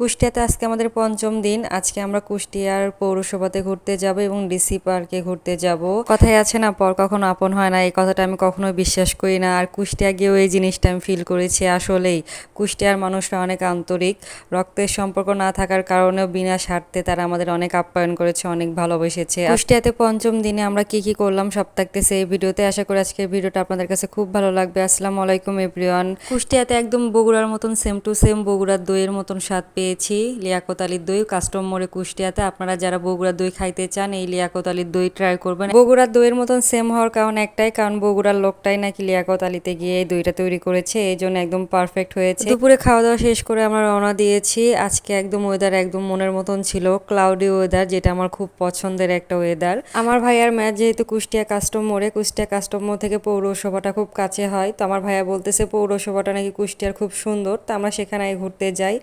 কুষ্টিয়াতে আজকে আমাদের পঞ্চম দিন। আজকে আমরা কুষ্টিয়ার পৌরসভাতে ঘুরতে যাব এবং ডিসি পার্কে ঘুরতে যাব। কথাই আছে না, পর কখনো আপন হয় না, এই কথাটা আমি কখনোই বিশ্বাস করি না। আর কুষ্টিয়া গিয়েও এই জিনিসটা আমি ফিল করেছি আসলেই। কুষ্টিয়ার মানুষরা অনেক আন্তরিক। রক্তের সম্পর্ক না থাকার কারণেও বিনা স্বার্থে তারা আমাদের অনেক আপ্যায়ন করেছে, অনেক ভালোবেসেছে। কুষ্টিয়াতে পঞ্চম দিনে আমরা কি কি করলাম সব থাকতেছে এই ভিডিওতে। আশা করি আজকের ভিডিওটা আপনাদের কাছে খুব ভালো লাগবে। আসসালামু আলাইকুম এভরিওয়ান কুষ্টিয়াতে একদম বগুড়ার মতন সেম টু সেম বগুড়ার দইয়ের মতন স্বাদ পেয়েছি। লিয়াকত আলীর দই কাস্টম মোড়ে কুষ্টিয়াতে। আপনারা যারা বগুড়ার দই খাইতে চান, এই লিয়াকত আলীর দই ট্রাই করবেন। বগুড়ার দইয়ের মতন সেম হওয়ার কারণ একটাই, কারণ বগুড়ার লোকটাই নাকি লিয়াকত আলীতে গিয়ে এই দইটা তৈরি করেছে। এই জন্য একদম পারফেক্ট হয়েছে। দুপুরে খাওয়া দাওয়া শেষ করে আমরা রওনা দিয়েছি। আজকে একদম ওয়েদার একদম মনের মতন ছিল। ক্লাউডি ওয়েদার যেটা আমার খুব পছন্দের একটা ওয়েদার আমার ভাইয়ার ম্যাচ যেহেতু কুষ্টিয়া কাস্টম মোড়ে, কুষ্টিয়া কাস্টম মোড় থেকে পৌরসভাটা খুব কাছে হয়। তো আমার ভাইয়া বলতেছে, পৌরসভাটা নাকি কুষ্টিয়ার খুব সুন্দর। তো আমরা সেখানে ঘুরতে যাই।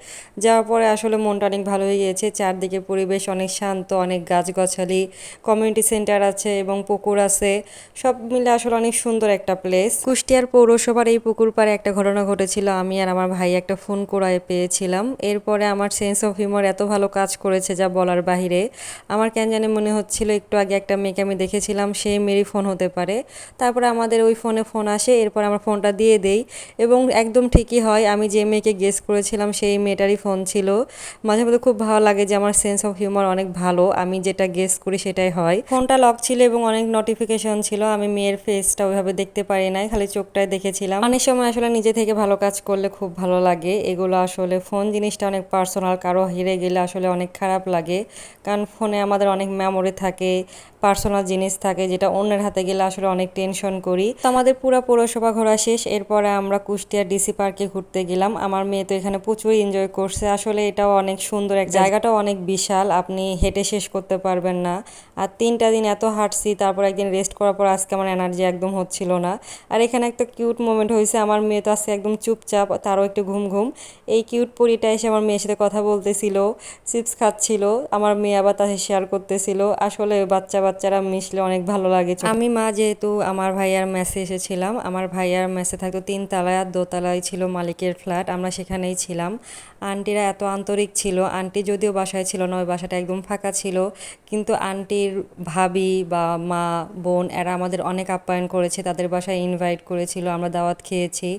যাওয়ার পরে আসলে মনটা অনেক ভালো হয়ে গিয়েছে। চারদিকে পরিবেশ অনেক শান্ত, অনেক গাছগাছালি কমিউনিটি সেন্টার আছে এবং পুকুর আছে। সব মিলে আসলে অনেক সুন্দর একটা প্লেস কুষ্টিয়ার পৌরসভার এই পুকুর পাড়ে একটা ঘটনা ঘটেছিল। আমি আর আমার ভাই একটা ফোন করায় পেয়েছিলাম। এরপরে আমার সেন্স অফ হিউমার এত ভালো কাজ করেছে যা বলার বাহিরে। আমার কেন জানি মনে হচ্ছিল একটু আগে একটা মেয়েকে আমি দেখেছিলাম সেই মেয়েরই ফোন হতে পারে। তারপরে আমাদের ওই ফোনে ফোন আসে, এরপর আমার ফোনটা দিয়ে দেই এবং একদম ঠিকই হয়। আমি যে মেয়েকে গেস করেছিলাম, সেই মেয়েটারই ফোন ছিল। মাঝে মধ্যে খুব ভালো লাগে যে আমার সেন্স অফ হিউমার অনেক ভালো, আমি যেটা গেস করি সেটাই হয়। ফোনটা লক ছিল এবং অনেক নোটিফিকেশন ছিল, আমি মেয়ের ফেসটা ওইভাবে দেখতে পারি নাই, খালি চোখটাই দেখেছিলাম। অনেক সময় আসলে নিজে থেকে ভালো কাজ করলে খুব ভালো লাগে, এগুলো আসলে ফোন জিনিসটা অনেক পার্সোনাল কারও হেরে গেলে আসলে অনেক খারাপ লাগে। কারণ ফোনে আমাদের অনেক মেমোরি থাকে পার্সোনাল জিনিস থাকে যেটা অন্যের হাতে গেলে আসলে অনেক টেনশন করি। তো আমাদের পুরো পৌরসভা ঘোরা শেষ, এরপরে আমরা কুষ্টিয়া ডিসি পার্কে ঘুরতে গেলাম। আমার মেয়ে তো এখানে প্রচুর এনজয় করছে। আসলে এটাও অনেক সুন্দর এক জায়গাটাও অনেক বিশাল, আপনি হেঁটে শেষ করতে পারবেন না। আর তিনটা দিন এত হাঁটছি, তারপর একদিন রেস্ট করার পর আজকে আমার এনার্জি একদম হচ্ছিল না। আর এখানে একটা কিউট মোমেন্ট হয়েছে, আমার মেয়ে তো আজকে একদম চুপচাপ, তারও একটু ঘুম ঘুম। এই কিউট পরিটা এসে আমার মেয়ের সাথে কথা বলতেছিল চিপস খাচ্ছিল, আমার মেয়ে আবার তাকে শেয়ার করতেছিল। আসলে বাচ্চা বাচ্চা বাচ্চারা মিশলে অনেক ভালো লাগে আমি মা যেহেতু আমার ভাইয়ার মেসে এসেছিলাম, আমার ভাইয়ার মেসে থাকতো তিন তলায় আর দোতলায় ছিল মালিকের ফ্ল্যাট আমরা সেখানেই ছিলাম। আন্টিরা এত আন্তরিক ছিল, আন্টি যদিও বাসায় ছিল না, ওই বাসাটা একদম ফাঁকা ছিল, কিন্তু আন্টির ভাবি বা মা, বোন, এরা আমাদের অনেক আপ্যায়ন করেছে, তাদের বাসায় ইনভাইট করেছিল, আমরা দাওয়াত খেয়েছি।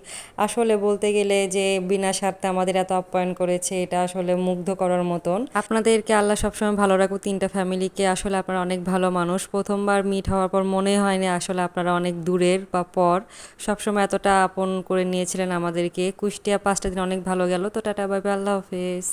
আসলে বলতে গেলে যে বিনা স্বার্থে আমাদের এত আপ্যায়ন করেছে, এটা আসলে মুগ্ধ করার মতন। আপনাদেরকে আল্লাহ সবসময় ভালো রাখুক, তিনটা ফ্যামিলিকে আসলে আপনারা অনেক ভালো মানুষ প্রথমবার মিট হওয়ার পর মনে হয়নি আসলে আপনারা অনেক দূরের বা পর। সবসময় এতটা আপন করে নিয়েছিলেন আমাদেরকে। কুষ্টিয়া পাঁচটা দিন অনেক ভালো গেল। তো টাটা বাই আল্লাহ হাফেজ।